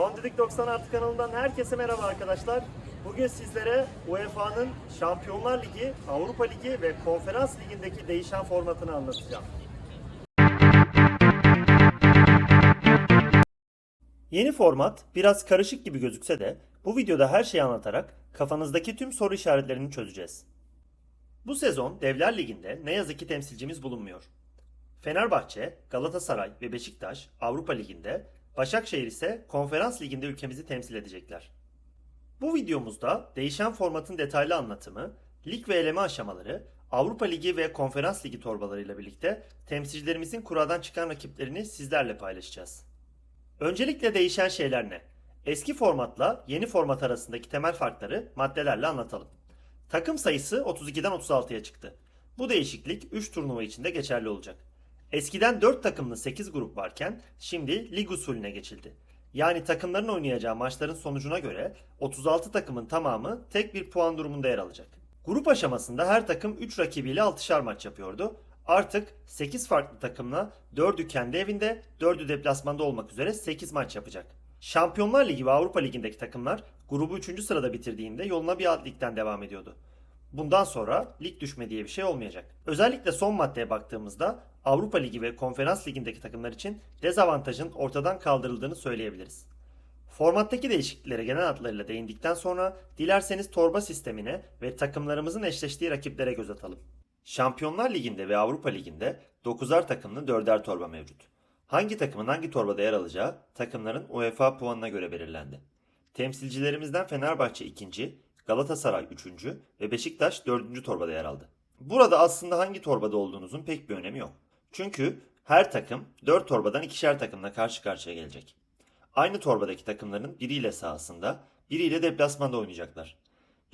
Son Düdük 96 kanalından herkese merhaba arkadaşlar. Bugün sizlere UEFA'nın Şampiyonlar Ligi, Avrupa Ligi ve Konferans Ligi'ndeki değişen formatını anlatacağım. Yeni format biraz karışık gibi gözükse de bu videoda her şeyi anlatarak kafanızdaki tüm soru işaretlerini çözeceğiz. Bu sezon Devler Ligi'nde ne yazık ki temsilcimiz bulunmuyor. Fenerbahçe, Galatasaray ve Beşiktaş Avrupa Ligi'nde, Başakşehir ise Konferans Ligi'nde ülkemizi temsil edecekler. Bu videomuzda değişen formatın detaylı anlatımı, lig ve eleme aşamaları, Avrupa Ligi ve Konferans Ligi torbalarıyla birlikte temsilcilerimizin kuradan çıkan rakiplerini sizlerle paylaşacağız. Öncelikle değişen şeyler ne? Eski formatla yeni format arasındaki temel farkları maddelerle anlatalım. Takım sayısı 32'den 36'ya çıktı. Bu değişiklik 3 turnuva içinde geçerli olacak. Eskiden 4 takımlı 8 grup varken şimdi lig usulüne geçildi. Yani takımların oynayacağı maçların sonucuna göre 36 takımın tamamı tek bir puan durumunda yer alacak. Grup aşamasında her takım 3 rakibiyle 6'şar maç yapıyordu. Artık 8 farklı takımla 4'ü kendi evinde, 4'ü deplasmanda olmak üzere 8 maç yapacak. Şampiyonlar Ligi ve Avrupa Ligi'ndeki takımlar grubu 3. sırada bitirdiğinde yoluna bir alt ligden devam ediyordu. Bundan sonra lig düşme diye bir şey olmayacak. Özellikle son maddeye baktığımızda Avrupa Ligi ve Konferans Ligi'ndeki takımlar için dezavantajın ortadan kaldırıldığını söyleyebiliriz. Formattaki değişikliklere genel hatlarıyla değindikten sonra dilerseniz torba sistemine ve takımlarımızın eşleştiği rakiplere göz atalım. Şampiyonlar Ligi'nde ve Avrupa Ligi'nde 9'ar takımlı 4'er torba mevcut. Hangi takımın hangi torbada yer alacağı takımların UEFA puanına göre belirlendi. Temsilcilerimizden Fenerbahçe 2. Galatasaray 3. ve Beşiktaş 4. torbada yer aldı. Burada aslında hangi torbada olduğunuzun pek bir önemi yok. Çünkü her takım 4 torbadan ikişer takımla karşı karşıya gelecek. Aynı torbadaki takımların biriyle sahasında, biriyle deplasmanda oynayacaklar.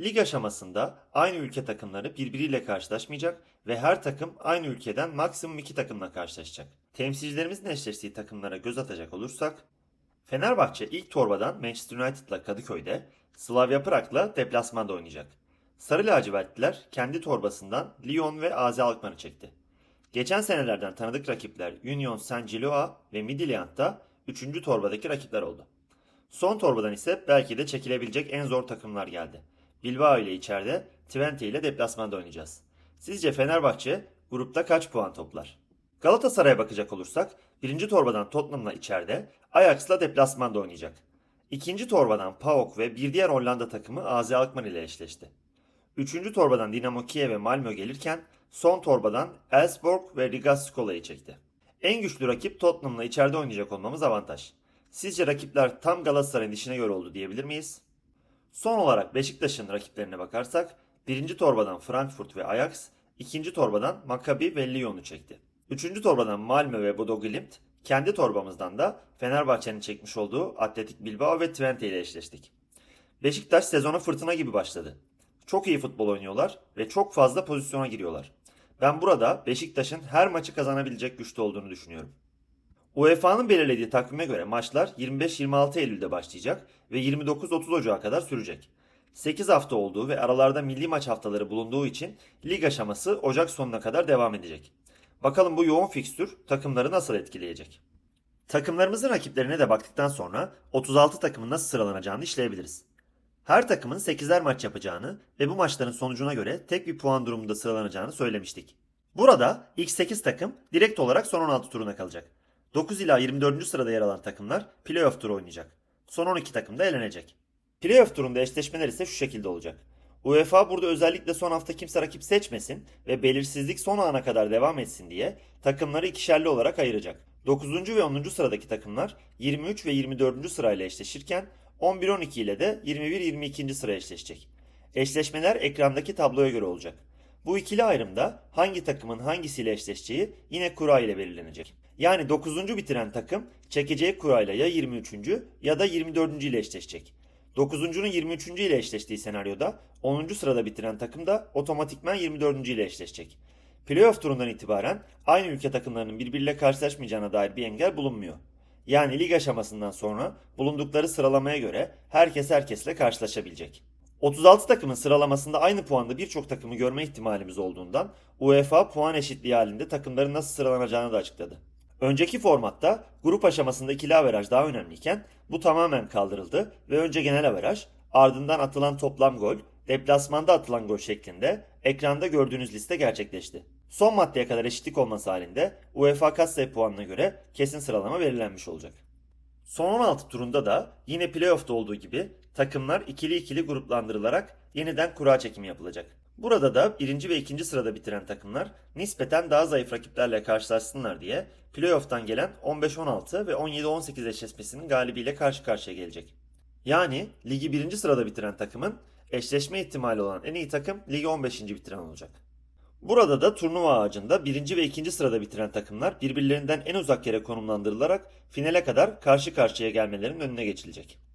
Lig aşamasında aynı ülke takımları birbiriyle karşılaşmayacak ve her takım aynı ülkeden maksimum 2 takımla karşılaşacak. Temsilcilerimizin eşleştiği takımlara göz atacak olursak, Fenerbahçe ilk torbadan Manchester United'la Kadıköy'de, Slavia Prag'la deplasmanda oynayacak. Sarı lacivertliler kendi torbasından Lyon ve AZ Alkmaar'ı çekti. Geçen senelerden tanıdık rakipler Union Saint-Gilloise ve Midtjylland da 3. torbadaki rakipler oldu. Son torbadan ise belki de çekilebilecek en zor takımlar geldi. Bilbao ile içeride, Twente ile deplasmanda oynayacağız. Sizce Fenerbahçe grupta kaç puan toplar? Galatasaray'a bakacak olursak, birinci torbadan Tottenham'la içeride, Ajax'la deplasmanda oynayacak. İkinci torbadan PAOK ve bir diğer Hollanda takımı AZ Alkmaar ile eşleşti. Üçüncü torbadan Dinamo Kiev ve Malmö gelirken son torbadan Elfsborg ve Riga Skola'yı çekti. En güçlü rakip Tottenham'la içeride oynayacak olmamız avantaj. Sizce rakipler tam Galatasaray'ın dişine göre oldu diyebilir miyiz? Son olarak Beşiktaş'ın rakiplerine bakarsak birinci torbadan Frankfurt ve Ajax, ikinci torbadan Maccabi ve Lyon'u çekti. Üçüncü torbadan Malmö ve Bodo Glimt, kendi torbamızdan da Fenerbahçe'nin çekmiş olduğu Atletik Bilbao ve Twente ile eşleştik. Beşiktaş sezona fırtına gibi başladı. Çok iyi futbol oynuyorlar ve çok fazla pozisyona giriyorlar. Ben burada Beşiktaş'ın her maçı kazanabilecek güçte olduğunu düşünüyorum. UEFA'nın belirlediği takvime göre maçlar 25-26 Eylül'de başlayacak ve 29-30 Ocağı kadar sürecek. 8 hafta olduğu ve aralarda milli maç haftaları bulunduğu için lig aşaması Ocak sonuna kadar devam edecek. Bakalım bu yoğun fikstür takımları nasıl etkileyecek? Takımlarımızın rakiplerine de baktıktan sonra 36 takımın nasıl sıralanacağını işleyebiliriz. Her takımın 8'er maç yapacağını ve bu maçların sonucuna göre tek bir puan durumunda sıralanacağını söylemiştik. Burada ilk 8 takım direkt olarak son 16 turuna kalacak. 9 ila 24. sırada yer alan takımlar playoff turu oynayacak. Son 12 takım da elenecek. Playoff turunda eşleşmeler ise şu şekilde olacak. UEFA burada özellikle son hafta kimse rakip seçmesin ve belirsizlik son ana kadar devam etsin diye takımları ikişerli olarak ayıracak. 9. ve 10. sıradaki takımlar 23 ve 24. sırayla eşleşirken 11-12 ile de 21-22. sıra eşleşecek. Eşleşmeler ekrandaki tabloya göre olacak. Bu ikili ayrımda hangi takımın hangisiyle eşleşeceği yine kura ile belirlenecek. Yani 9. bitiren takım çekeceği kurayla ya 23. ya da 24. ile eşleşecek. 9.'unun 23. ile eşleştiği senaryoda 10. sırada bitiren takım da otomatikman 24. ile eşleşecek. Playoff turundan itibaren aynı ülke takımlarının birbiriyle karşılaşmayacağına dair bir engel bulunmuyor. Yani lig aşamasından sonra bulundukları sıralamaya göre herkes herkesle karşılaşabilecek. 36 takımın sıralamasında aynı puanda birçok takımı görme ihtimalimiz olduğundan UEFA puan eşitliği halinde takımların nasıl sıralanacağını da açıkladı. Önceki formatta grup aşamasında ikili averaj daha önemliyken bu tamamen kaldırıldı ve önce genel averaj, ardından atılan toplam gol, deplasmanda atılan gol şeklinde ekranda gördüğünüz liste gerçekleşti. Son maddeye kadar eşitlik olması halinde UEFA Kassay puanına göre kesin sıralama belirlenmiş olacak. Son 16 turunda da yine playoff'ta olduğu gibi takımlar ikili ikili gruplandırılarak yeniden kura çekimi yapılacak. Burada da birinci ve ikinci sırada bitiren takımlar nispeten daha zayıf rakiplerle karşılaşsınlar diye playoff'tan gelen 15-16 ve 17-18 eşleşmesinin galibiyle karşı karşıya gelecek. Yani ligi birinci sırada bitiren takımın eşleşme ihtimali olan en iyi takım ligi 15. bitiren olacak. Burada da turnuva ağacında birinci ve ikinci sırada bitiren takımlar birbirlerinden en uzak yere konumlandırılarak finale kadar karşı karşıya gelmelerinin önüne geçilecek.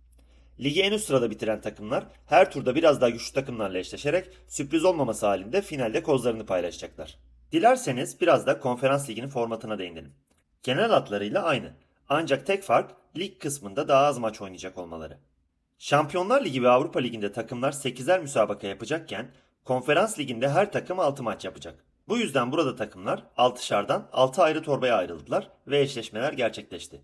Ligi en üst sırada bitiren takımlar her turda biraz daha güçlü takımlarla eşleşerek sürpriz olmaması halinde finalde kozlarını paylaşacaklar. Dilerseniz biraz da konferans liginin formatına değinelim. Genel hatlarıyla aynı. Ancak tek fark lig kısmında daha az maç oynayacak olmaları. Şampiyonlar Ligi ve Avrupa Ligi'nde takımlar 8'er müsabaka yapacakken Konferans Ligi'nde her takım 6 maç yapacak. Bu yüzden burada takımlar 6'şardan 6 ayrı torbaya ayrıldılar ve eşleşmeler gerçekleşti.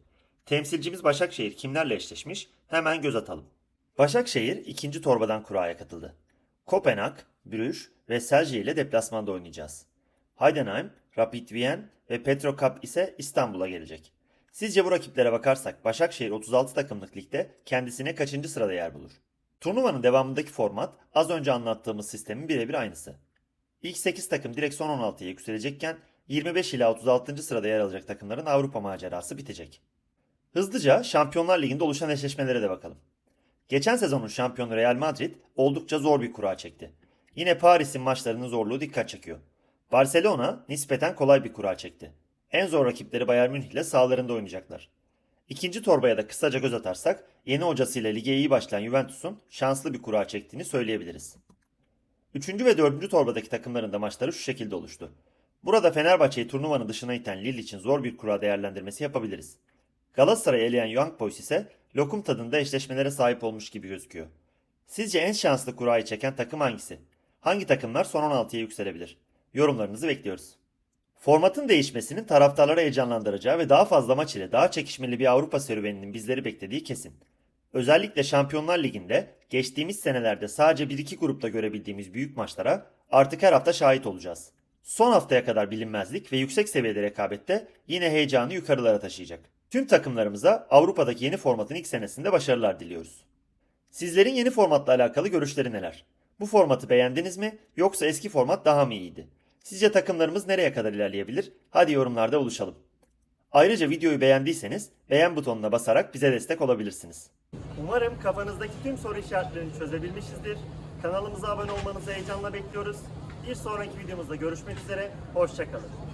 Temsilcimiz Başakşehir kimlerle eşleşmiş? Hemen göz atalım. Başakşehir ikinci torbadan kuraya katıldı. Kopenhag, Brüj ve Celje ile deplasmanda oynayacağız. Heidenheim, Rapid Wien ve Petrokap ise İstanbul'a gelecek. Sizce bu rakiplere bakarsak Başakşehir 36 takımlık ligde kendisine kaçıncı sırada yer bulur? Turnuvanın devamındaki format az önce anlattığımız sistemin birebir aynısı. İlk 8 takım direkt son 16'ya yükselecekken 25 ila 36. sırada yer alacak takımların Avrupa macerası bitecek. Hızlıca Şampiyonlar Ligi'nde oluşan eşleşmelere de bakalım. Geçen sezonun şampiyonu Real Madrid oldukça zor bir kura çekti. Yine Paris'in maçlarının zorluğu dikkat çekiyor. Barcelona nispeten kolay bir kura çekti. En zor rakipleri Bayern Münih ile sahalarında oynayacaklar. İkinci torbaya da kısaca göz atarsak yeni hocasıyla lige iyi başlayan Juventus'un şanslı bir kura çektiğini söyleyebiliriz. Üçüncü ve dördüncü torbadaki takımların da maçları şu şekilde oluştu. Burada Fenerbahçe'yi turnuvanın dışına iten Lille için zor bir kura değerlendirmesi yapabiliriz. Galatasaray'ı eleyen Young Boys ise lokum tadında eşleşmelere sahip olmuş gibi gözüküyor. Sizce en şanslı kurayı çeken takım hangisi? Hangi takımlar son 16'ya yükselebilir? Yorumlarınızı bekliyoruz. Formatın değişmesinin taraftarları heyecanlandıracağı ve daha fazla maç ile daha çekişmeli bir Avrupa serüveninin bizleri beklediği kesin. Özellikle Şampiyonlar Ligi'nde geçtiğimiz senelerde sadece 1-2 grupta görebildiğimiz büyük maçlara artık her hafta şahit olacağız. Son haftaya kadar bilinmezlik ve yüksek seviyede rekabette yine heyecanı yukarılara taşıyacak. Tüm takımlarımıza Avrupa'daki yeni formatın ilk senesinde başarılar diliyoruz. Sizlerin yeni formatla alakalı görüşleri neler? Bu formatı beğendiniz mi yoksa eski format daha mı iyiydi? Sizce takımlarımız nereye kadar ilerleyebilir? Hadi yorumlarda buluşalım. Ayrıca videoyu beğendiyseniz beğen butonuna basarak bize destek olabilirsiniz. Umarım kafanızdaki tüm soru işaretlerini çözebilmişizdir. Kanalımıza abone olmanızı heyecanla bekliyoruz. Bir sonraki videomuzda görüşmek üzere. Hoşçakalın.